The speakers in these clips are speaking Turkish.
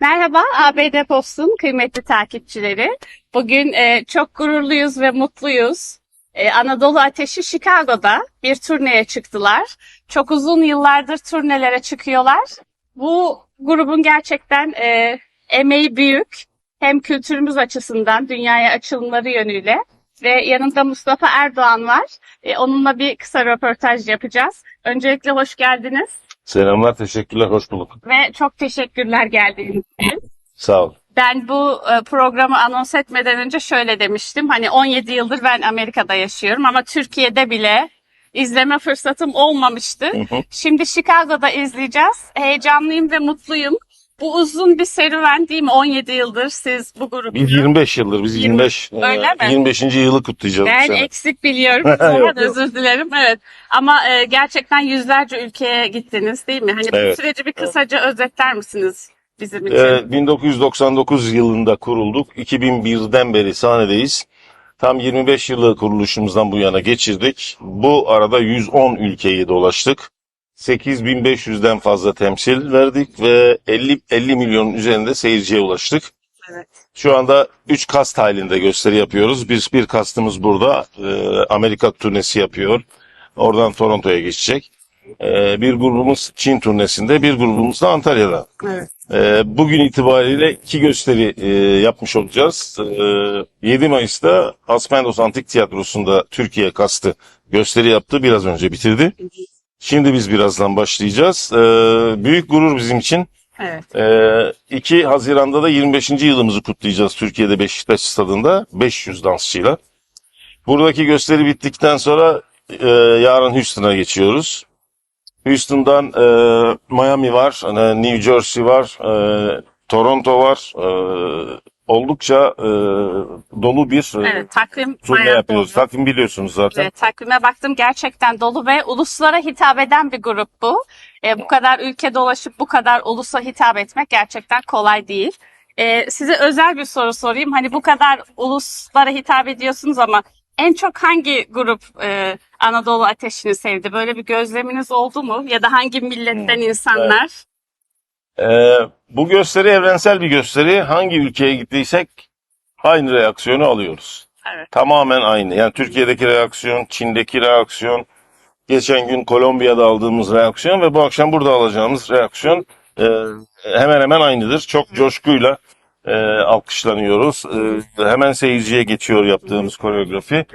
Merhaba ABD Post'un kıymetli takipçileri. Bugün e, çok gururluyuz ve mutluyuz. E, Anadolu Ateşi Chicago'da bir turneye çıktılar. Çok uzun yıllardır turnelere çıkıyorlar. Bu grubun gerçekten e, emeği büyük. Hem kültürümüz açısından dünyaya açılımları yönüyle ve yanında Mustafa Erdoğan var. E, onunla bir kısa röportaj yapacağız. Öncelikle hoş geldiniz Selamlar, teşekkürler, hoş bulduk. ve çok teşekkürler geldiğiniz için. Sağ ol. Ben bu e, programı anons etmeden önce şöyle demiştim. Hani 17 yıldır ben Amerika'da yaşıyorum ama Türkiye'de bile izleme fırsatım olmamıştı. Şimdi Chicago'da izleyeceğiz. Heyecanlıyım ve mutluyum. Bu uzun bir serüven değil mi? 17 yıldır siz bu grubu. Biz 25 yıldır, biz Yirmi- 25, Öyle e, mi? 25. yılı kutlayacağız bu Ben sene. eksik biliyorum. Yok. özür dilerim. Evet. Ama e, gerçekten yüzlerce ülkeye gittiniz değil mi? Hani bu Evet. süreci bir kısaca özetler misiniz bizim için? E, 1999 yılında kurulduk. 2001'den beri sahnedeyiz. Tam 25 yılı kuruluşumuzdan bu yana geçirdik. Bu arada 110 ülkeyi dolaştık. 8500'den fazla temsil verdik ve 50 50 milyonun üzerinde seyirciye ulaştık. Evet. Şu anda 3 kast halinde gösteri yapıyoruz. Biz bir kastımız burada e, Amerika turnesi yapıyor. Oradan Toronto'ya geçecek. E, bir grubumuz Çin turnesinde, bir grubumuz da Antalya'da. Evet. E, bugün itibariyle iki gösteri e, yapmış olacağız. E, 7 Mayıs'ta Aspendos Antik Tiyatrosu'nda Türkiye kastı gösteri yaptı. Biraz önce bitirdi. Şimdi biz birazdan başlayacağız. E, büyük gurur bizim için. Evet. Ee, 2 Haziran'da da 25. yılımızı kutlayacağız Türkiye'de Beşiktaş stadında 500 dansçıyla. Buradaki gösteri bittikten sonra e, yarın Houston'a geçiyoruz. Houston'dan e, Miami var, e, New Jersey var, e, Toronto var. E, oldukça e, dolu bir e, Evet, takvim turne bayağı yapıyoruz. dolu. Takvim biliyorsunuz zaten. Evet, takvime baktım gerçekten dolu ve uluslara hitap eden bir grup bu. E, bu kadar ülke dolaşıp bu kadar ulusa hitap etmek gerçekten kolay değil. E, size özel bir soru sorayım. Hani bu kadar uluslara hitap ediyorsunuz ama en çok hangi grup e, Anadolu Ateşi'ni sevdi? Böyle bir gözleminiz oldu mu? Ya da hangi milletten insanlar? Ee, bu gösteri evrensel bir gösteri. Hangi ülkeye gittiysek aynı reaksiyonu alıyoruz. Evet. Tamamen aynı. Yani Türkiye'deki reaksiyon, Çin'deki reaksiyon, geçen gün Kolombiya'da aldığımız reaksiyon ve bu akşam burada alacağımız reaksiyon e, hemen hemen aynıdır. Çok coşkuyla e, alkışlanıyoruz. E, hemen seyirciye geçiyor yaptığımız koreografi.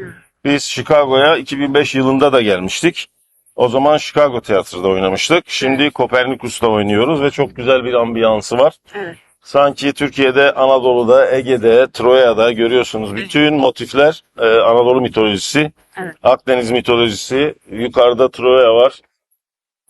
Biz Chicago'ya 2005 yılında da gelmiştik. O zaman Chicago Tiyatro'da oynamıştık. Şimdi Kopernikus'ta oynuyoruz ve çok güzel bir ambiyansı var. Evet. Sanki Türkiye'de, Anadolu'da, Ege'de, Troya'da görüyorsunuz bütün motifler e, Anadolu mitolojisi, Evet. Akdeniz mitolojisi, yukarıda Troya var.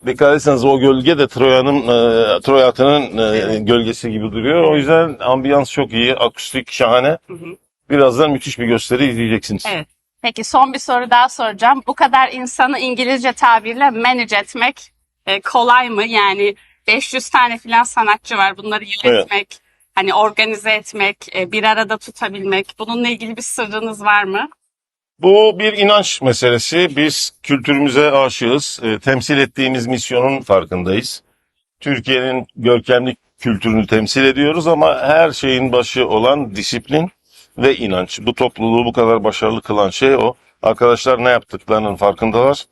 Dikkat etseniz o gölge de Troya'nın, e, Troya atının e, Evet. gölgesi gibi duruyor. O yüzden ambiyans çok iyi, akustik şahane. Hı hı. Birazdan müthiş bir gösteri izleyeceksiniz. Evet. Peki son bir soru daha soracağım. Bu kadar insanı İngilizce tabirle manage etmek e, kolay mı? Yani 500 tane filan sanatçı var. Bunları yönetmek, hani organize etmek, e, bir arada tutabilmek. Bununla ilgili bir sırrınız var mı? Bu bir inanç meselesi. Biz kültürümüze aşığız. E, temsil ettiğimiz misyonun farkındayız. Türkiye'nin görkemli kültürünü temsil ediyoruz ama her şeyin başı olan disiplin ve inanç. Bu topluluğu bu kadar başarılı kılan şey o. Arkadaşlar ne yaptıklarının farkındalar.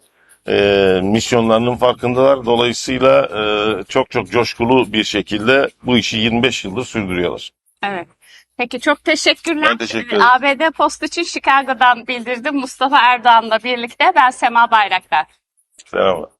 E, misyonlarının farkındalar. Dolayısıyla e, çok çok coşkulu bir şekilde bu işi 25 yıldır sürdürüyorlar. Evet. Peki çok teşekkürler. Ben teşekkür ederim. ABD Post için Chicago'dan bildirdim. Mustafa Erdoğan'la birlikte ben Sema Bayraktar. Selamlar.